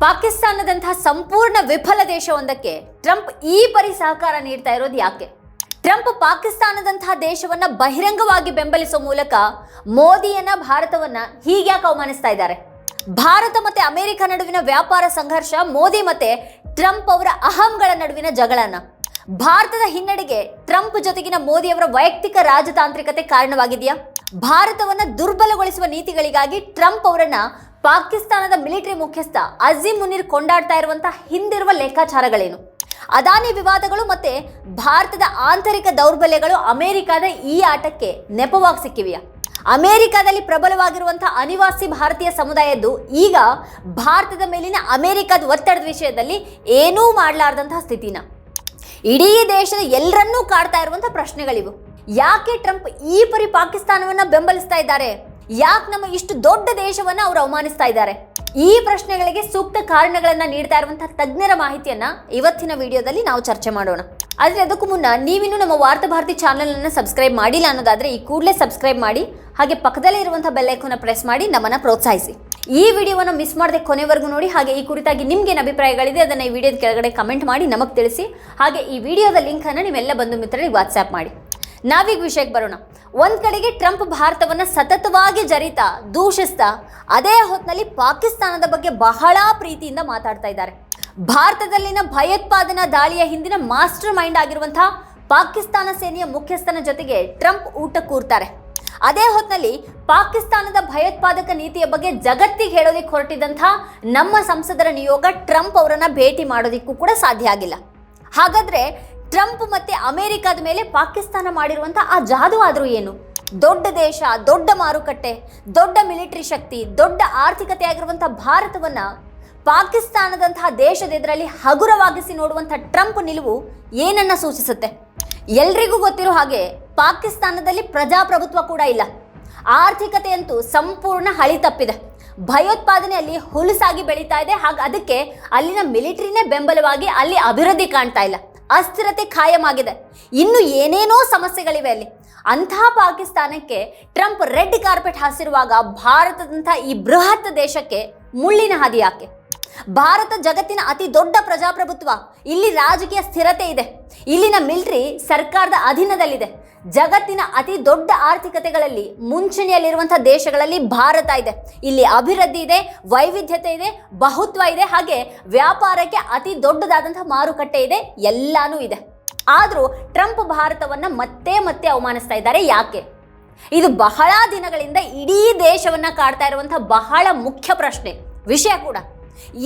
ಪಾಕಿಸ್ತಾನದಂತಹ ಸಂಪೂರ್ಣ ವಿಫಲ ದೇಶವೊಂದಕ್ಕೆ ಟ್ರಂಪ್ ಈ ಪರಿ ಸಹಕಾರ ನೀಡ್ತಾ ಇರೋದು ಯಾಕೆ? ಟ್ರಂಪ್ ಪಾಕಿಸ್ತಾನದಂತಹ ದೇಶವನ್ನ ಬಹಿರಂಗವಾಗಿ ಬೆಂಬಲಿಸುವ ಮೂಲಕ ಮೋದಿಯನ್ನ ಭಾರತವನ್ನ ಹೀಗ್ಯಾಕೆ ಅವಮಾನಿಸ್ತಾ ಇದ್ದಾರೆ? ಭಾರತ ಮತ್ತೆ ಅಮೆರಿಕ ನಡುವಿನ ವ್ಯಾಪಾರ ಸಂಘರ್ಷ, ಮೋದಿ ಮತ್ತೆ ಟ್ರಂಪ್ ಅವರ ಅಹಂಗಳ ನಡುವಿನ ಜಗಳನ ಭಾರತದ ಹಿನ್ನಡೆಗೆ ಟ್ರಂಪ್ ಜೊತೆಗಿನ ಮೋದಿಯವರ ವೈಯಕ್ತಿಕ ರಾಜತಾಂತ್ರಿಕತೆ ಕಾರಣವಾಗಿದೆಯಾ? ಭಾರತವನ್ನ ದುರ್ಬಲಗೊಳಿಸುವ ನೀತಿಗಳಿಗಾಗಿ ಟ್ರಂಪ್ ಅವರನ್ನ ಪಾಕಿಸ್ತಾನದ ಮಿಲಿಟರಿ ಮುಖ್ಯಸ್ಥ ಅಜೀಂ ಮುನೀರ್ ಕೊಂಡಾಡ್ತಾ ಇರುವಂತಹ ಹಿಂದಿರುವ ಲೆಕ್ಕಾಚಾರಗಳೇನು? ಅದಾನಿ ವಿವಾದಗಳು ಮತ್ತೆ ಭಾರತದ ಆಂತರಿಕ ದೌರ್ಬಲ್ಯಗಳು ಅಮೆರಿಕದ ಈ ಆಟಕ್ಕೆ ನೆಪವಾಗಿ ಸಿಕ್ಕಿವೆಯಾ? ಅಮೆರಿಕದಲ್ಲಿ ಪ್ರಬಲವಾಗಿರುವಂತಹ ಅನಿವಾಸಿ ಭಾರತೀಯ ಸಮುದಾಯದ್ದು ಈಗ ಭಾರತದ ಮೇಲಿನ ಅಮೆರಿಕದ ಒತ್ತಡದ ವಿಷಯದಲ್ಲಿ ಏನೂ ಮಾಡಲಾರ್ದಂತಹ ಸ್ಥಿತಿನ? ಇಡೀ ದೇಶದ ಎಲ್ಲರನ್ನೂ ಕಾಡ್ತಾ ಇರುವಂತಹ ಪ್ರಶ್ನೆಗಳಿವು. ಯಾಕೆ ಟ್ರಂಪ್ ಈ ಪರಿ ಪಾಕಿಸ್ತಾನವನ್ನ ಬೆಂಬಲಿಸ್ತಾ ಇದ್ದಾರೆ? ಯಾಕೆ ನಮ್ಮ ಇಷ್ಟು ದೊಡ್ಡ ದೇಶವನ್ನ ಅವರು ಅವಮಾನಿಸ್ತಾ ಇದ್ದಾರೆ? ಈ ಪ್ರಶ್ನೆಗಳಿಗೆ ಸೂಕ್ತ ಕಾರಣಗಳನ್ನು ನೀಡ್ತಾ ಇರುವಂತಹ ತಜ್ಞರ ಮಾಹಿತಿಯನ್ನ ಇವತ್ತಿನ ವಿಡಿಯೋದಲ್ಲಿ ನಾವು ಚರ್ಚೆ ಮಾಡೋಣ. ಆದರೆ ಅದಕ್ಕೂ ಮುನ್ನ ನೀವಿನ್ನೂ ನಮ್ಮ ವಾರ್ತಾ ಭಾರತಿ ಚಾನೆಲ್ ಅನ್ನ ಸಬ್ಸ್ಕ್ರೈಬ್ ಮಾಡಿಲ್ಲ ಅನ್ನೋದಾದ್ರೆ ಈ ಕೂಡಲೇ ಸಬ್ಸ್ಕ್ರೈಬ್ ಮಾಡಿ, ಹಾಗೆ ಪಕ್ಕದಲ್ಲೇ ಇರುವಂತಹ ಬೆಲ್ಲೈಕೋನ ಪ್ರೆಸ್ ಮಾಡಿ ನಮ್ಮನ್ನ ಪ್ರೋತ್ಸಾಹಿಸಿ. ಈ ವಿಡಿಯೋವನ್ನು ಮಿಸ್ ಮಾಡದೆ ಕೊನೆವರೆಗೂ ನೋಡಿ, ಹಾಗೆ ಈ ಕುರಿತಾಗಿ ನಿಮ್ಗೇನು ಅಭಿಪ್ರಾಯಗಳಿದೆ ಅದನ್ನ ಈ ವಿಡಿಯೋದ ಕೆಳಗಡೆ ಕಮೆಂಟ್ ಮಾಡಿ ನಮಗೆ ತಿಳಿಸಿ, ಹಾಗೆ ಈ ವಿಡಿಯೋದ ಲಿಂಕ್ ಅನ್ನು ನಿಮ್ಮೆಲ್ಲ ಬಂಧು ಮಿತ್ರರಿಗೆ ವಾಟ್ಸ್ಆ್ಯಪ್ ಮಾಡಿ. ನಾವೀಗ ವಿಷಯಕ್ಕೆ ಬರೋಣ. ಒಂದ್ ಕಡೆಗೆ ಟ್ರಂಪ್ ಭಾರತವನ್ನ ಸತತವಾಗಿ ಜರಿತಾ, ದೂಷಿಸ್ತಾ, ಅದೇ ಹೊತ್ತಿನಲ್ಲಿ ಪಾಕಿಸ್ತಾನದ ಬಗ್ಗೆ ಬಹಳ ಪ್ರೀತಿಯಿಂದ ಮಾತಾಡ್ತಾ ಇದ್ದಾರೆ. ಭಾರತದಲ್ಲಿನ ಭಯೋತ್ಪಾದನಾ ದಾಳಿಯ ಹಿಂದಿನ ಮಾಸ್ಟರ್ ಮೈಂಡ್ ಆಗಿರುವಂತಹ ಪಾಕಿಸ್ತಾನ ಸೇನೆಯ ಮುಖ್ಯಸ್ಥನ ಜೊತೆಗೆ ಟ್ರಂಪ್ ಊಟ ಕೂರ್ತಾರೆ. ಅದೇ ಹೊತ್ತಿನಲ್ಲಿ ಪಾಕಿಸ್ತಾನದ ಭಯೋತ್ಪಾದಕ ನೀತಿಯ ಬಗ್ಗೆ ಜಗತ್ತಿಗೆ ಹೇಳೋದಿಕ್ಕೆ ಹೊರಟಿದಂತಹ ನಮ್ಮ ಸಂಸದರ ನಿಯೋಗ ಟ್ರಂಪ್ ಅವರನ್ನ ಭೇಟಿ ಮಾಡೋದಿಕ್ಕೂ ಕೂಡ ಸಾಧ್ಯ ಆಗಿಲ್ಲ. ಹಾಗಾದ್ರೆ ಟ್ರಂಪ್ ಮತ್ತೆ ಅಮೆರಿಕದ ಮೇಲೆ ಪಾಕಿಸ್ತಾನ ಮಾಡಿರುವಂತ ಆ ಜಾದು ಆದರೂ ಏನು? ದೊಡ್ಡ ದೇಶ, ದೊಡ್ಡ ಮಾರುಕಟ್ಟೆ, ದೊಡ್ಡ ಮಿಲಿಟರಿ ಶಕ್ತಿ, ದೊಡ್ಡ ಆರ್ಥಿಕತೆ ಆಗಿರುವಂತಹ ಭಾರತವನ್ನ ಪಾಕಿಸ್ತಾನದಂತಹ ದೇಶದ ಎದುರಲ್ಲಿ ಹಗುರವಾಗಿಸಿ ನೋಡುವಂಥ ಟ್ರಂಪ್ ನಿಲುವು ಏನನ್ನ ಸೂಚಿಸುತ್ತೆ? ಎಲ್ರಿಗೂ ಗೊತ್ತಿರೋ ಹಾಗೆ ಪಾಕಿಸ್ತಾನದಲ್ಲಿ ಪ್ರಜಾಪ್ರಭುತ್ವ ಕೂಡ ಇಲ್ಲ. ಆರ್ಥಿಕತೆಯಂತೂ ಸಂಪೂರ್ಣ ಹಳಿ ತಪ್ಪಿದೆ. ಭಯೋತ್ಪಾದನೆಯಲ್ಲಿ ಹುಲಸಾಗಿ ಬೆಳೀತಾ ಇದೆ. ಹಾಗೆ ಅದಕ್ಕೆ ಅಲ್ಲಿನ ಮಿಲಿಟರಿನೇ ಬೆಂಬಲವಾಗಿ ಅಲ್ಲಿ ಅಭಿವೃದ್ಧಿ ಕಾಣ್ತಾ ಇಲ್ಲ. ಅಸ್ಥಿರತೆ ಖಾಯಮಾಗಿದೆ. ಇನ್ನು ಏನೇನೋ ಸಮಸ್ಯೆಗಳಿವೆ ಅಲ್ಲಿ. ಅಂತಹ ಪಾಕಿಸ್ತಾನಕ್ಕೆ ಟ್ರಂಪ್ ರೆಡ್ ಕಾರ್ಪೆಟ್ ಹಾಸಿರುವಾಗ ಭಾರತದಂಥ ಈ ಬೃಹತ್ ದೇಶಕ್ಕೆ ಮುಳ್ಳಿನ ಹಾದಿ ಯಾಕೆ? ಭಾರತ ಜಗತ್ತಿನ ಅತಿ ದೊಡ್ಡ ಪ್ರಜಾಪ್ರಭುತ್ವ. ಇಲ್ಲಿ ರಾಜಕೀಯ ಸ್ಥಿರತೆ ಇದೆ. ಇಲ್ಲಿನ ಮಿಲಿಟರಿ ಸರ್ಕಾರದ ಅಧೀನದಲ್ಲಿದೆ. ಜಗತ್ತಿನ ಅತಿ ದೊಡ್ಡ ಆರ್ಥಿಕತೆಗಳಲ್ಲಿ ಮುಂಚೂಣಿಯಲ್ಲಿರುವಂತಹ ದೇಶಗಳಲ್ಲಿ ಭಾರತ ಇದೆ. ಇಲ್ಲಿ ಅಭಿವೃದ್ಧಿ ಇದೆ, ವೈವಿಧ್ಯತೆ ಇದೆ, ಬಹುತ್ವ ಇದೆ, ಹಾಗೆ ವ್ಯಾಪಾರಕ್ಕೆ ಅತಿ ದೊಡ್ಡದಾದಂತಹ ಮಾರುಕಟ್ಟೆ ಇದೆ, ಎಲ್ಲಾನು ಇದೆ. ಆದರೂ ಟ್ರಂಪ್ ಭಾರತವನ್ನ ಮತ್ತೆ ಮತ್ತೆ ಅವಮಾನಿಸ್ತಾ ಇದ್ದಾರೆ. ಯಾಕೆ? ಇದು ಬಹಳ ದಿನಗಳಿಂದ ಇಡೀ ದೇಶವನ್ನ ಕಾಡ್ತಾ ಇರುವಂತಹ ಬಹಳ ಮುಖ್ಯ ಪ್ರಶ್ನೆ. ವಿಷಯ ಕೂಡ.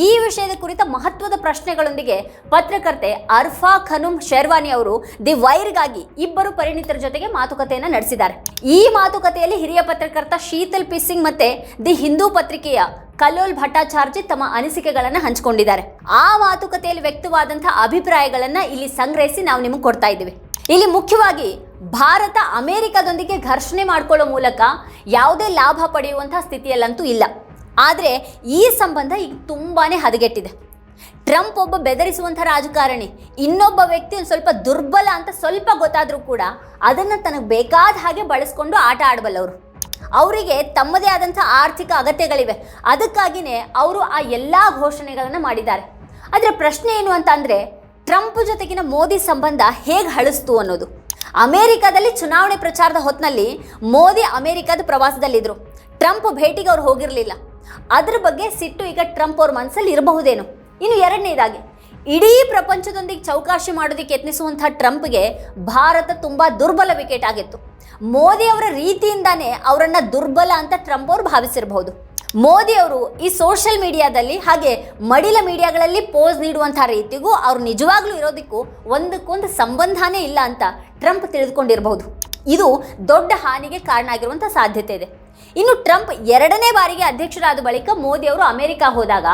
ಈ ವಿಷಯದ ಕುರಿತ ಮಹತ್ವದ ಪ್ರಶ್ನೆಗಳೊಂದಿಗೆ ಪತ್ರಕರ್ತೆ ಅರ್ಫಾ ಖನುಮ್ ಶೆರ್ವಾನಿ ಅವರು ದಿ ವೈರ್ಗಾಗಿ ಇಬ್ಬರು ಪರಿಣಿತರ ಜೊತೆಗೆ ಮಾತುಕತೆಯನ್ನು ನಡೆಸಿದ್ದಾರೆ. ಈ ಮಾತುಕತೆಯಲ್ಲಿ ಹಿರಿಯ ಪತ್ರಕರ್ತ ಶೀತಲ್ ಪಿ ಸಿಂಗ್ ಮತ್ತೆ ದಿ ಹಿಂದೂ ಪತ್ರಿಕೆಯ ಕಲೋಲ್ ಭಟ್ಟಾಚಾರ್ಜಿ ತಮ್ಮ ಅನಿಸಿಕೆಗಳನ್ನು ಹಂಚಿಕೊಂಡಿದ್ದಾರೆ. ಆ ಮಾತುಕತೆಯಲ್ಲಿ ವ್ಯಕ್ತವಾದಂತಹ ಅಭಿಪ್ರಾಯಗಳನ್ನು ಇಲ್ಲಿ ಸಂಗ್ರಹಿಸಿ ನಾವು ನಿಮಗೆ ಕೊಡ್ತಾ ಇದ್ದೀವಿ. ಇಲ್ಲಿ ಮುಖ್ಯವಾಗಿ ಭಾರತ ಅಮೆರಿಕದೊಂದಿಗೆ ಘರ್ಷಣೆ ಮಾಡಿಕೊಳ್ಳೋ ಮೂಲಕ ಯಾವುದೇ ಲಾಭ ಪಡೆಯುವಂತಹ ಸ್ಥಿತಿಯಲ್ಲಂತೂ ಇಲ್ಲ. ಆದರೆ ಈ ಸಂಬಂಧ ಈಗ ತುಂಬಾ ಹದಗೆಟ್ಟಿದೆ. ಟ್ರಂಪ್ ಒಬ್ಬ ಬೆದರಿಸುವಂಥ ರಾಜಕಾರಣಿ, ಇನ್ನೊಬ್ಬ ವ್ಯಕ್ತಿ ಒಂದು ಸ್ವಲ್ಪ ದುರ್ಬಲ ಅಂತ ಸ್ವಲ್ಪ ಗೊತ್ತಾದರೂ ಕೂಡ ಅದನ್ನು ತನಗೆ ಬೇಕಾದ ಹಾಗೆ ಬಳಸ್ಕೊಂಡು ಆಟ ಆಡಬಲ್ಲವರು ಅವರಿಗೆ ತಮ್ಮದೇ ಆದಂಥ ಆರ್ಥಿಕ ಅಗತ್ಯಗಳಿವೆ. ಅದಕ್ಕಾಗಿಯೇ ಅವರು ಆ ಎಲ್ಲ ಘೋಷಣೆಗಳನ್ನು ಮಾಡಿದ್ದಾರೆ. ಆದರೆ ಪ್ರಶ್ನೆ ಏನು ಅಂತ ಅಂದರೆ, ಟ್ರಂಪ್ ಜೊತೆಗಿನ ಮೋದಿ ಸಂಬಂಧ ಹೇಗೆ ಹಳಿಸ್ತು ಅನ್ನೋದು. ಅಮೇರಿಕಾದಲ್ಲಿ ಚುನಾವಣೆ ಪ್ರಚಾರದ ಹೊತ್ತಿನಲ್ಲಿ ಮೋದಿ ಅಮೇರಿಕಾದ ಪ್ರವಾಸದಲ್ಲಿದ್ದರು ಟ್ರಂಪ್ ಭೇಟಿಗೆ ಅವ್ರು ಹೋಗಿರಲಿಲ್ಲ. ಅದ್ರ ಬಗ್ಗೆ ಸಿಟ್ಟು ಈಗ ಟ್ರಂಪ್ ಅವ್ರ ಮನಸ್ಸಲ್ಲಿ ಇರಬಹುದೇನು? ಇನ್ನು ಎರಡನೇದಾಗಿ, ಇಡೀ ಪ್ರಪಂಚದೊಂದಿಗೆ ಚೌಕಾಶಿ ಮಾಡೋದಕ್ಕೆ ಯತ್ನಿಸುವಂಥ ಟ್ರಂಪ್ಗೆ ಭಾರತ ತುಂಬ ದುರ್ಬಲ ವಿಕೆಟ್ ಆಗಿತ್ತು. ಮೋದಿ ಅವರ ರೀತಿಯಿಂದಾನೇ ಅವರನ್ನ ದುರ್ಬಲ ಅಂತ ಟ್ರಂಪ್ ಅವರು ಭಾವಿಸಿರಬಹುದು. ಮೋದಿ ಅವರು ಈ ಸೋಷಿಯಲ್ ಮೀಡಿಯಾದಲ್ಲಿ ಹಾಗೆ ಮಡಿಲ ಮೀಡಿಯಾಗಳಲ್ಲಿ ಪೋಸ್ ನೀಡುವಂಥ ರೀತಿಗೂ ಅವ್ರು ನಿಜವಾಗ್ಲೂ ಇರೋದಕ್ಕೂ ಒಂದಕ್ಕೊಂದು ಸಂಬಂಧನೇ ಇಲ್ಲ ಅಂತ ಟ್ರಂಪ್ ತಿಳಿದುಕೊಂಡಿರಬಹುದು. ಇದು ದೊಡ್ಡ ಹಾನಿಗೆ ಕಾರಣ ಆಗಿರುವಂಥ ಸಾಧ್ಯತೆ ಇದೆ. ಇನ್ನು ಟ್ರಂಪ್ ಎರಡನೇ ಬಾರಿಗೆ ಅಧ್ಯಕ್ಷರಾದ ಬಳಿಕ ಮೋದಿ ಅವರು ಅಮೆರಿಕ ಹೋದಾಗ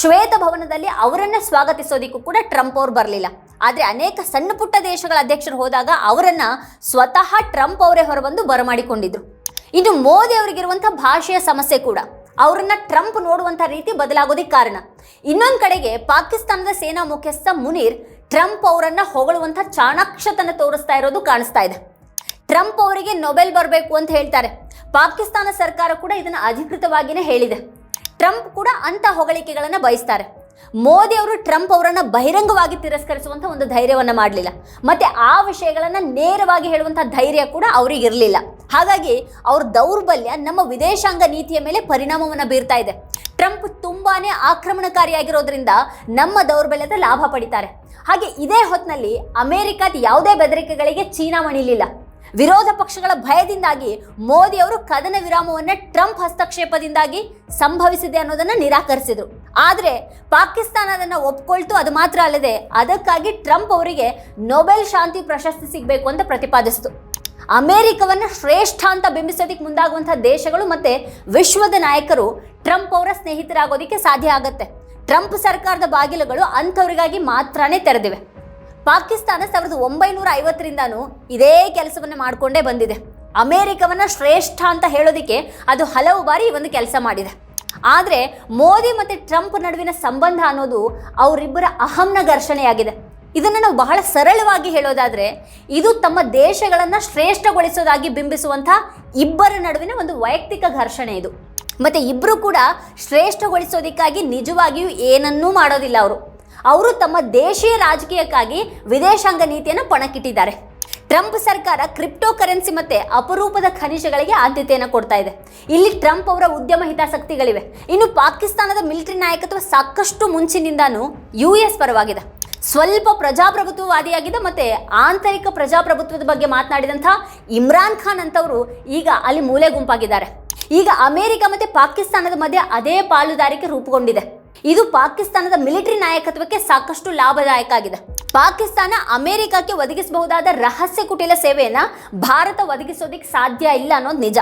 ಶ್ವೇತ ಭವನದಲ್ಲಿ ಅವರನ್ನ ಸ್ವಾಗತಿಸೋದಿಕ್ಕೂ ಕೂಡ ಟ್ರಂಪ್ ಅವರು ಬರಲಿಲ್ಲ. ಆದರೆ ಅನೇಕ ಸಣ್ಣ ಪುಟ್ಟ ದೇಶಗಳ ಅಧ್ಯಕ್ಷರು ಹೋದಾಗ ಅವರನ್ನ ಸ್ವತಃ ಟ್ರಂಪ್ ಅವರೇ ಹೊರಬಂದು ಬರಮಾಡಿಕೊಂಡಿದ್ರು. ಇನ್ನು ಮೋದಿ ಅವರಿಗಿರುವಂಥ ಭಾಷೆಯ ಸಮಸ್ಯೆ ಕೂಡ. ಅವರನ್ನ ಟ್ರಂಪ್ ನೋಡುವಂಥ ರೀತಿ ಬದಲಾಗೋದಕ್ಕೆ ಕಾರಣ. ಇನ್ನೊಂದು ಕಡೆಗೆ ಪಾಕಿಸ್ತಾನದ ಸೇನಾ ಮುಖ್ಯಸ್ಥ ಮುನೀರ್ ಟ್ರಂಪ್ ಅವರನ್ನ ಹೊಗಳುವಂಥ ಚಾಣಾಕ್ಷತನ ತೋರಿಸ್ತಾ ಇರೋದು ಕಾಣಿಸ್ತಾ ಇದೆ. ಟ್ರಂಪ್ ಅವರಿಗೆ ನೊಬೆಲ್ ಬರಬೇಕು ಅಂತ ಹೇಳ್ತಾರೆ. ಪಾಕಿಸ್ತಾನ ಸರ್ಕಾರ ಕೂಡ ಇದನ್ನು ಅಧಿಕೃತವಾಗಿಯೇ ಹೇಳಿದೆ. ಟ್ರಂಪ್ ಕೂಡ ಅಂಥ ಹೊಗಳಿಕೆಗಳನ್ನು ಬಯಸ್ತಾರೆ. ಮೋದಿ ಅವರು ಟ್ರಂಪ್ ಅವರನ್ನು ಬಹಿರಂಗವಾಗಿ ತಿರಸ್ಕರಿಸುವಂಥ ಒಂದು ಧೈರ್ಯವನ್ನು ಮಾಡಲಿಲ್ಲ. ಮತ್ತು ಆ ವಿಷಯಗಳನ್ನು ನೇರವಾಗಿ ಹೇಳುವಂಥ ಧೈರ್ಯ ಕೂಡ ಅವರಿಗಿರಲಿಲ್ಲ ಹಾಗಾಗಿ ಅವ್ರ ದೌರ್ಬಲ್ಯ ನಮ್ಮ ವಿದೇಶಾಂಗ ನೀತಿಯ ಮೇಲೆ ಪರಿಣಾಮವನ್ನು ಬೀರ್ತಾ ಇದೆ. ಟ್ರಂಪ್ ತುಂಬಾ ಆಕ್ರಮಣಕಾರಿಯಾಗಿರೋದ್ರಿಂದ ನಮ್ಮ ದೌರ್ಬಲ್ಯದ ಲಾಭ ಪಡಿತಾರೆ. ಹಾಗೆ ಇದೇ ಹೊತ್ತಿನಲ್ಲಿ ಅಮೆರಿಕದ ಯಾವುದೇ ಬೆದರಿಕೆಗಳಿಗೆ ಚೀನಾ ಮಣಿಲಿಲ್ಲ. ವಿರೋಧ ಪಕ್ಷಗಳ ಭಯದಿಂದಾಗಿ ಮೋದಿ ಅವರು ಕದನ ವಿರಾಮವನ್ನ ಟ್ರಂಪ್ ಹಸ್ತಕ್ಷೇಪದಿಂದಾಗಿ ಸಂಭವಿಸಿದೆ ಅನ್ನೋದನ್ನ ನಿರಾಕರಿಸಿದರು. ಆದರೆ ಪಾಕಿಸ್ತಾನ ಅದನ್ನು ಒಪ್ಕೊಳ್ತು ಅದು ಮಾತ್ರ ಅಲ್ಲದೆ ಅದಕ್ಕಾಗಿ ಟ್ರಂಪ್ ಅವರಿಗೆ ನೊಬೆಲ್ ಶಾಂತಿ ಪ್ರಶಸ್ತಿ ಸಿಗಬೇಕು ಅಂತ ಪ್ರತಿಪಾದಿಸಿತು. ಅಮೆರಿಕವನ್ನ ಶ್ರೇಷ್ಠ ಅಂತ ಬಿಂಬಿಸೋದಕ್ಕೆ ಮುಂದಾಗುವಂತಹ ದೇಶಗಳು ಮತ್ತೆ ವಿಶ್ವದ ನಾಯಕರು ಟ್ರಂಪ್ ಅವರ ಸ್ನೇಹಿತರಾಗೋದಕ್ಕೆ ಸಾಧ್ಯ ಆಗತ್ತೆ. ಟ್ರಂಪ್ ಸರ್ಕಾರದ ಬಾಗಿಲುಗಳು ಅಂಥವರಿಗಾಗಿ ಮಾತ್ರನೇ ತೆರೆದಿವೆ. ಪಾಕಿಸ್ತಾನ ಸಾವಿರದ ಒಂಬೈನೂರ ಐವತ್ತರಿಂದಾನು ಇದೇ ಕೆಲಸವನ್ನು ಮಾಡಿಕೊಂಡೇ ಬಂದಿದೆ. ಅಮೆರಿಕವನ್ನ ಶ್ರೇಷ್ಠ ಅಂತ ಹೇಳೋದಕ್ಕೆ ಅದು ಹಲವು ಬಾರಿ ಒಂದು ಕೆಲಸ ಮಾಡಿದೆ. ಆದರೆ ಮೋದಿ ಮತ್ತು ಟ್ರಂಪ್ ನಡುವಿನ ಸಂಬಂಧ ಅನ್ನೋದು ಅವರಿಬ್ಬರ ಅಹಂನ ಘರ್ಷಣೆಯಾಗಿದೆ ಇದನ್ನು ನಾವು ಬಹಳ ಸರಳವಾಗಿ ಹೇಳೋದಾದರೆ, ಇದು ತಮ್ಮ ದೇಶಗಳನ್ನು ಶ್ರೇಷ್ಠಗೊಳಿಸೋದಾಗಿ ಬಿಂಬಿಸುವಂಥ ಇಬ್ಬರ ನಡುವಿನ ಒಂದು ವೈಯಕ್ತಿಕ ಘರ್ಷಣೆ ಇದು. ಮತ್ತು ಇಬ್ಬರು ಕೂಡ ಶ್ರೇಷ್ಠಗೊಳಿಸೋದಕ್ಕಾಗಿ ನಿಜವಾಗಿಯೂ ಏನನ್ನೂ ಮಾಡೋದಿಲ್ಲ ಅವರು. ಅವರು ತಮ್ಮ ದೇಶೀಯ ರಾಜಕೀಯಕ್ಕಾಗಿ ವಿದೇಶಾಂಗ ನೀತಿಯನ್ನು ಪಣಕ್ಕಿಟ್ಟಿದ್ದಾರೆ. ಟ್ರಂಪ್ ಸರ್ಕಾರ ಕ್ರಿಪ್ಟೋ ಕರೆನ್ಸಿ ಮತ್ತೆ ಅಪರೂಪದ ಖನಿಜಗಳಿಗೆ ಆದ್ಯತೆಯನ್ನು ಕೊಡ್ತಾ ಇದೆ. ಇಲ್ಲಿ ಟ್ರಂಪ್ ಅವರ ಉದ್ಯಮ ಹಿತಾಸಕ್ತಿಗಳಿವೆ. ಇನ್ನು ಪಾಕಿಸ್ತಾನದ ಮಿಲಿಟರಿ ನಾಯಕತ್ವ ಸಾಕಷ್ಟು ಮುಂಚಿನಿಂದಾನು ಯು ಎಸ್ ಪರವಾಗಿದೆ. ಸ್ವಲ್ಪ ಪ್ರಜಾಪ್ರಭುತ್ವವಾದಿಯಾಗಿದೆ ಮತ್ತೆ ಆಂತರಿಕ ಪ್ರಜಾಪ್ರಭುತ್ವದ ಬಗ್ಗೆ ಮಾತನಾಡಿದಂಥ ಇಮ್ರಾನ್ ಖಾನ್ ಅಂತವರು ಈಗ ಅಲ್ಲಿ ಮೂಲೆ ಗುಂಪಾಗಿದ್ದಾರೆ ಈಗ ಅಮೆರಿಕ ಮತ್ತೆ ಪಾಕಿಸ್ತಾನದ ಮಧ್ಯೆ ಅದೇ ಪಾಲುದಾರಿಕೆ ರೂಪುಗೊಂಡಿದೆ. ಇದು ಪಾಕಿಸ್ತಾನದ ಮಿಲಿಟರಿ ನಾಯಕತ್ವಕ್ಕೆ ಸಾಕಷ್ಟು ಲಾಭದಾಯಕ ಆಗಿದೆ ಪಾಕಿಸ್ತಾನ ಅಮೆರಿಕಕ್ಕೆ ಒದಗಿಸಬಹುದಾದ ರಹಸ್ಯ ಕುಟಿಲ ಸೇವೆಯನ್ನ ಭಾರತ ಒದಗಿಸೋದಿಕ್ ಸಾಧ್ಯ ಇಲ್ಲ ಅನ್ನೋದು ನಿಜ.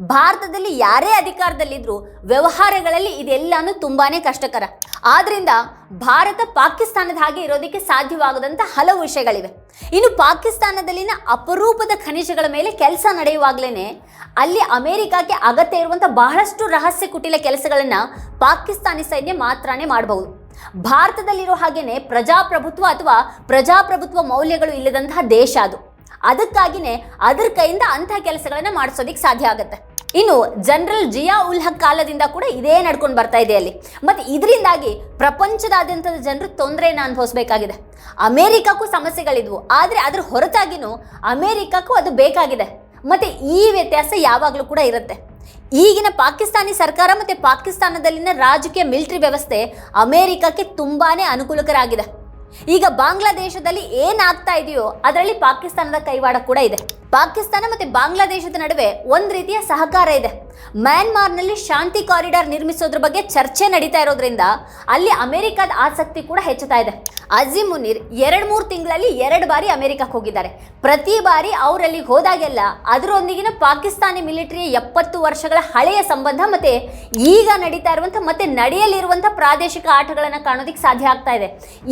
ಭಾರತದಲ್ಲಿ ಯಾರೇ ಅಧಿಕಾರದಲ್ಲಿದ್ರು ವ್ಯವಹಾರಗಳಲ್ಲಿ ಇದೆಲ್ಲಾನು ತುಂಬಾನೇ ಕಷ್ಟಕರ. ಆದ್ರಿಂದ ಭಾರತ ಪಾಕಿಸ್ತಾನದ ಹಾಗೆ ಇರೋದಕ್ಕೆ ಸಾಧ್ಯವಾಗದಂತ ಹಲವು ವಿಷಯಗಳಿವೆ. ಇನ್ನು ಪಾಕಿಸ್ತಾನದಲ್ಲಿನ ಅಪರೂಪದ ಖನಿಜಗಳ ಮೇಲೆ ಕೆಲಸ ನಡೆಯುವಾಗಲೇ ಅಲ್ಲಿ ಅಮೆರಿಕಕ್ಕೆ ಅಗತ್ಯ ಇರುವಂಥ ಬಹಳಷ್ಟು ರಹಸ್ಯ ಕುಟಿಲ ಕೆಲಸಗಳನ್ನ ಪಾಕಿಸ್ತಾನಿ ಸೈನ್ಯ ಮಾತ್ರನೇ ಮಾಡಬಹುದು. ಭಾರತದಲ್ಲಿರೋ ಹಾಗೇನೆ ಪ್ರಜಾಪ್ರಭುತ್ವ ಅಥವಾ ಪ್ರಜಾಪ್ರಭುತ್ವ ಮೌಲ್ಯಗಳು ಇಲ್ಲದಂತಹ ದೇಶ ಅದು. ಅದಕ್ಕಾಗಿನೇ ಅದರ ಕೈಯಿಂದ ಅಂಥ ಕೆಲಸಗಳನ್ನ ಮಾಡಿಸೋದಿಕ್ ಸಾಧ್ಯ ಆಗುತ್ತೆ. ಇನ್ನು ಜನರಲ್ ಜಿಯಾ ಉಲ್ ಹಕ್ ಕಾಲದಿಂದ ಕೂಡ ಇದೇ ನಡ್ಕೊಂಡು ಬರ್ತಾ ಇದೆ ಅಲ್ಲಿ. ಮತ್ತೆ ಇದರಿಂದಾಗಿ ಪ್ರಪಂಚದಾದ್ಯಂತದ ಜನರು ತೊಂದರೆಯನ್ನು ಅನುಭವಿಸಬೇಕಾಗಿದೆ. ಅಮೆರಿಕಕ್ಕೂ ಸಮಸ್ಯೆಗಳಿದ್ವು, ಆದರೆ ಅದ್ರ ಹೊರತಾಗಿನೂ ಅಮೆರಿಕಕ್ಕೂ ಅದು ಬೇಕಾಗಿದೆ. ಮತ್ತೆ ಈ ವ್ಯತ್ಯಾಸ ಯಾವಾಗಲೂ ಕೂಡ ಇರುತ್ತೆ. ಈಗಿನ ಪಾಕಿಸ್ತಾನಿ ಸರ್ಕಾರ ಮತ್ತೆ ಪಾಕಿಸ್ತಾನದಲ್ಲಿನ ರಾಜಕೀಯ ಮಿಲಿಟರಿ ವ್ಯವಸ್ಥೆ ಅಮೇರಿಕಕ್ಕೆ ತುಂಬಾನೇ ಅನುಕೂಲಕರ ಆಗಿದೆ ಈಗ ಬಾಂಗ್ಲಾದೇಶದಲ್ಲಿ ಏನಾಗ್ತಾ ಇದೆಯೋ ಅದರಲ್ಲಿ ಪಾಕಿಸ್ತಾನದ ಕೈವಾಡ ಕೂಡ ಇದೆ. ಪಾಕಿಸ್ತಾನ ಮತ್ತೆ ಬಾಂಗ್ಲಾದೇಶದ ನಡುವೆ ಒಂದು ರೀತಿಯ ಸಹಕಾರ ಇದೆ. ಮ್ಯಾನ್ಮಾರ್ನಲ್ಲಿ ಶಾಂತಿ ಕಾರಿಡಾರ್ ನಿರ್ಮಿಸೋದ್ರ ಬಗ್ಗೆ ಚರ್ಚೆ ನಡೀತಾ ಇರೋದ್ರಿಂದ ಅಲ್ಲಿ ಅಮೆರಿಕದ ಆಸಕ್ತಿ ಕೂಡ ಹೆಚ್ಚುತ್ತಾ ಇದೆ. ಅಜೀಮ್ ಮುನೀರ್ ಎರಡು ಮೂರು ತಿಂಗಳಲ್ಲಿ ಎರಡು ಬಾರಿ ಅಮೆರಿಕಕ್ಕೆ ಹೋಗಿದ್ದಾರೆ. ಪ್ರತಿ ಬಾರಿ ಅವರಲ್ಲಿ ಹೋದಾಗೆಲ್ಲ ಅದರೊಂದಿಗಿನ ಪಾಕಿಸ್ತಾನಿ ಮಿಲಿಟರಿಯ ಎಪ್ಪತ್ತು ವರ್ಷಗಳ ಹಳೆಯ ಸಂಬಂಧ ಮತ್ತೆ ಈಗ ನಡೀತಾ ಇರುವಂಥ ಮತ್ತೆ ನಡೆಯಲಿರುವಂಥ ಪ್ರಾದೇಶಿಕ ಆಟಗಳನ್ನು ಕಾಣೋದಕ್ಕೆ ಸಾಧ್ಯ ಆಗ್ತಾ ಇದೆ.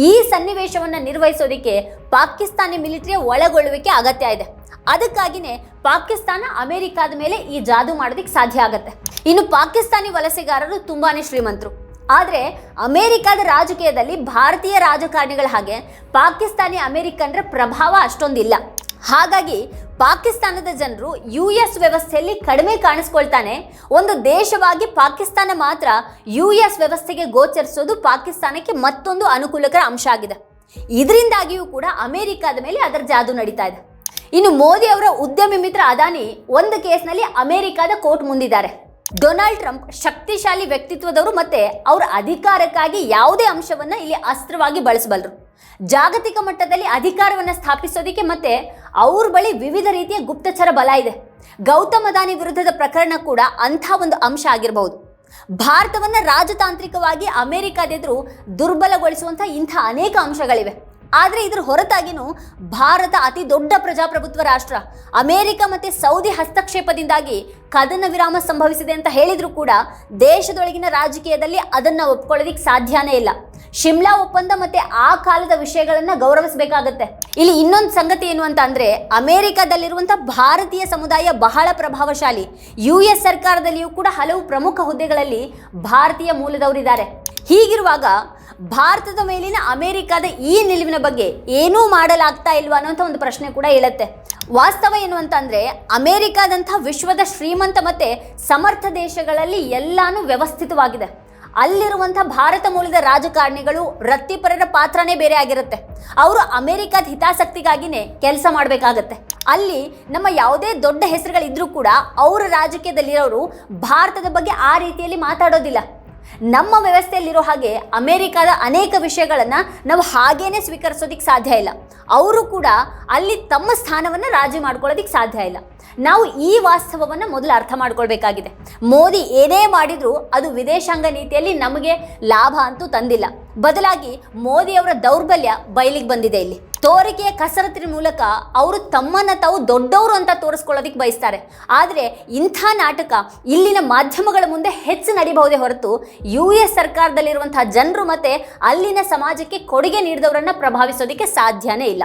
ಈ ಸನ್ನಿವೇಶವನ್ನು ನಿರ್ವಹಿಸೋದಕ್ಕೆ ಪಾಕಿಸ್ತಾನಿ ಮಿಲಿಟರಿಯ ಒಳಗೊಳ್ಳುವಿಕೆ ಅಗತ್ಯ ಇದೆ. ಅದಕ್ಕಾಗಿನೇ ಪಾಕಿಸ್ತಾನ ಅಮೆರಿಕಾದ ಮೇಲೆ ಈ ಜಾದು ಮಾಡೋದಕ್ಕೆ ಸಾಧ್ಯ ಆಗತ್ತೆ. ಇನ್ನು ಪಾಕಿಸ್ತಾನಿ ವಲಸೆಗಾರರು ತುಂಬಾನೇ ಶ್ರೀಮಂತರು. ಆದರೆ ಅಮೆರಿಕಾದ ರಾಜಕೀಯದಲ್ಲಿ ಭಾರತೀಯ ರಾಜಕಾರಣಿಗಳ ಹಾಗೆ ಪಾಕಿಸ್ತಾನಿ ಅಮೆರಿಕನ್ರ ಪ್ರಭಾವ ಅಷ್ಟೊಂದಿಲ್ಲ. ಹಾಗಾಗಿ ಪಾಕಿಸ್ತಾನದ ಜನರು ಯು ಎಸ್ ವ್ಯವಸ್ಥೆಯಲ್ಲಿ ಕಡಿಮೆ ಕಾಣಿಸ್ಕೊಳ್ತಾನೆ. ಒಂದು ದೇಶವಾಗಿ ಪಾಕಿಸ್ತಾನ ಮಾತ್ರ ಯು ಎಸ್ ವ್ಯವಸ್ಥೆಗೆ ಗೋಚರಿಸೋದು ಪಾಕಿಸ್ತಾನಕ್ಕೆ ಮತ್ತೊಂದು ಅನುಕೂಲಕರ ಅಂಶ ಆಗಿದೆ. ಇದರಿಂದಾಗಿಯೂ ಕೂಡ ಅಮೆರಿಕಾದ ಮೇಲೆ ಅದರ ಜಾದು ನಡೀತಾ ಇದೆ. ಇನ್ನು ಮೋದಿ ಅವರ ಉದ್ಯಮಿ ಮಿತ್ರ ಅದಾನಿ ಒಂದು ಕೇಸ್ನಲ್ಲಿ ಅಮೆರಿಕದ ಕೋರ್ಟ್ ಮುಂದಿದ್ದಾರೆ. ಡೊನಾಲ್ಡ್ ಟ್ರಂಪ್ ಶಕ್ತಿಶಾಲಿ ವ್ಯಕ್ತಿತ್ವದವರು ಮತ್ತೆ ಅವರ ಅಧಿಕಾರಕ್ಕಾಗಿ ಯಾವುದೇ ಅಂಶವನ್ನ ಇಲ್ಲಿ ಅಸ್ತ್ರವಾಗಿ ಬಳಸಬಲ್ಲರು ಜಾಗತಿಕ ಮಟ್ಟದಲ್ಲಿ ಅಧಿಕಾರವನ್ನ ಸ್ಥಾಪಿಸೋದಕ್ಕೆ ಮತ್ತೆ ಅವ್ರ ಬಳಿ ವಿವಿಧ ರೀತಿಯ ಗುಪ್ತಚರ ಬಲ ಇದೆ. ಗೌತಮ್ ಅದಾನಿ ವಿರುದ್ಧದ ಪ್ರಕರಣ ಕೂಡ ಅಂಥ ಒಂದು ಅಂಶ ಆಗಿರಬಹುದು. ಭಾರತವನ್ನ ರಾಜತಾಂತ್ರಿಕವಾಗಿ ಅಮೆರಿಕದೆದುರು ದುರ್ಬಲಗೊಳಿಸುವಂಥ ಇಂಥ ಅನೇಕ ಅಂಶಗಳಿವೆ. ಆದರೆ ಇದರ ಹೊರತಾಗಿನೂ ಭಾರತ ಅತಿ ದೊಡ್ಡ ಪ್ರಜಾಪ್ರಭುತ್ವ ರಾಷ್ಟ್ರ. ಅಮೆರಿಕ ಮತ್ತು ಸೌದಿ ಹಸ್ತಕ್ಷೇಪದಿಂದಾಗಿ ಕದನ ವಿರಾಮ ಸಂಭವಿಸಿದೆ ಅಂತ ಹೇಳಿದರೂ ಕೂಡ ದೇಶದೊಳಗಿನ ರಾಜಕೀಯದಲ್ಲಿ ಅದನ್ನು ಒಪ್ಕೊಳ್ಳೋದಿಕ್ಕೆ ಸಾಧ್ಯನೇ ಇಲ್ಲ. ಶಿಮ್ಲಾ ಒಪ್ಪಂದ ಮತ್ತೆ ಆ ಕಾಲದ ವಿಷಯಗಳನ್ನು ಗೌರವಿಸಬೇಕಾಗತ್ತೆ. ಇಲ್ಲಿ ಇನ್ನೊಂದು ಸಂಗತಿ ಏನು ಅಂತ ಅಂದರೆ ಅಮೆರಿಕದಲ್ಲಿರುವಂತ ಭಾರತೀಯ ಸಮುದಾಯ ಬಹಳ ಪ್ರಭಾವಶಾಲಿ. ಯು ಎಸ್ ಸರ್ಕಾರದಲ್ಲಿಯೂ ಕೂಡ ಹಲವು ಪ್ರಮುಖ ಹುದ್ದೆಗಳಲ್ಲಿ ಭಾರತೀಯ ಮೂಲದವರಿದ್ದಾರೆ. ಹೀಗಿರುವಾಗ ಭಾರತದ ಮೇಲಿನ ಅಮೆರಿಕದ ಈ ನಿಲುವಿನ ಬಗ್ಗೆ ಏನೂ ಮಾಡಲಾಗ್ತಾ ಇಲ್ವಾ ಅನ್ನೋಂಥ ಒಂದು ಪ್ರಶ್ನೆ ಕೂಡ ಹೇಳುತ್ತೆ ವಾಸ್ತವ ಏನು ಅಂತಂದರೆ ಅಮೇರಿಕಾದಂಥ ವಿಶ್ವದ ಶ್ರೀಮಂತ ಮತ್ತು ಸಮರ್ಥ ದೇಶಗಳಲ್ಲಿ ಎಲ್ಲಾನು ವ್ಯವಸ್ಥಿತವಾಗಿದೆ. ಅಲ್ಲಿರುವಂಥ ಭಾರತ ಮೂಲದ ರಾಜಕಾರಣಿಗಳು ವೃತ್ತಿಪರರ ಪಾತ್ರನೇ ಬೇರೆ ಆಗಿರುತ್ತೆ. ಅವರು ಅಮೆರಿಕದ ಹಿತಾಸಕ್ತಿಗಾಗಿನೇ ಕೆಲಸ ಮಾಡಬೇಕಾಗತ್ತೆ. ಅಲ್ಲಿ ನಮ್ಮ ಯಾವುದೇ ದೊಡ್ಡ ಹೆಸರುಗಳಿದ್ರೂ ಕೂಡ ಅವರ ರಾಜಕೀಯದಲ್ಲಿರೋರು ಭಾರತದ ಬಗ್ಗೆ ಆ ರೀತಿಯಲ್ಲಿ ಮಾತಾಡೋದಿಲ್ಲ. ನಮ್ಮ ವ್ಯವಸ್ಥೆಯಲ್ಲಿರೋ ಹಾಗೆ ಅಮೇರಿಕಾದ ಅನೇಕ ವಿಷಯಗಳನ್ನು ನಾವು ಹಾಗೇನೆ ಸ್ವೀಕರಿಸೋದಕ್ಕೆ ಸಾಧ್ಯ ಇಲ್ಲ. ಅವರು ಕೂಡ ಅಲ್ಲಿ ತಮ್ಮ ಸ್ಥಾನವನ್ನು ರಾಜಿ ಮಾಡ್ಕೊಳ್ಳೋದಕ್ಕೆ ಸಾಧ್ಯ ಇಲ್ಲ. ನಾವು ಈ ವಾಸ್ತವವನ್ನು ಮೊದಲು ಅರ್ಥ ಮಾಡ್ಕೊಳ್ಬೇಕಾಗಿದೆ. ಮೋದಿ ಏನೇ ಮಾಡಿದರೂ ಅದು ವಿದೇಶಾಂಗ ನೀತಿಯಲ್ಲಿ ನಮಗೆ ಲಾಭ ಅಂತೂ ತಂದಿಲ್ಲ. ಬದಲಾಗಿ ಮೋದಿಯವರ ದೌರ್ಬಲ್ಯ ಬಯಲಿಗೆ ಬಂದಿದೆ ಇಲ್ಲಿ. ತೋರಿಕೆಯ ಕಸರತ್ತಿನ ಮೂಲಕ ಅವರು ತಮ್ಮನ್ನ ತಾವು ದೊಡ್ಡವರು ಅಂತ ತೋರಿಸ್ಕೊಳ್ಳೋದಕ್ಕೆ ಬಯಸ್ತಾರೆ. ಆದರೆ ಇಂಥ ನಾಟಕ ಇಲ್ಲಿನ ಮಾಧ್ಯಮಗಳ ಮುಂದೆ ಹೆಚ್ಚು ನಡಿಬಹುದೇ ಹೊರತು ಯು ಎಸ್ ಸರ್ಕಾರದಲ್ಲಿರುವಂತಹ ಜನರು ಮತ್ತೆ ಅಲ್ಲಿನ ಸಮಾಜಕ್ಕೆ ಕೊಡುಗೆ ನೀಡಿದವರನ್ನು ಪ್ರಭಾವಿಸೋದಕ್ಕೆ ಸಾಧ್ಯನೇ ಇಲ್ಲ.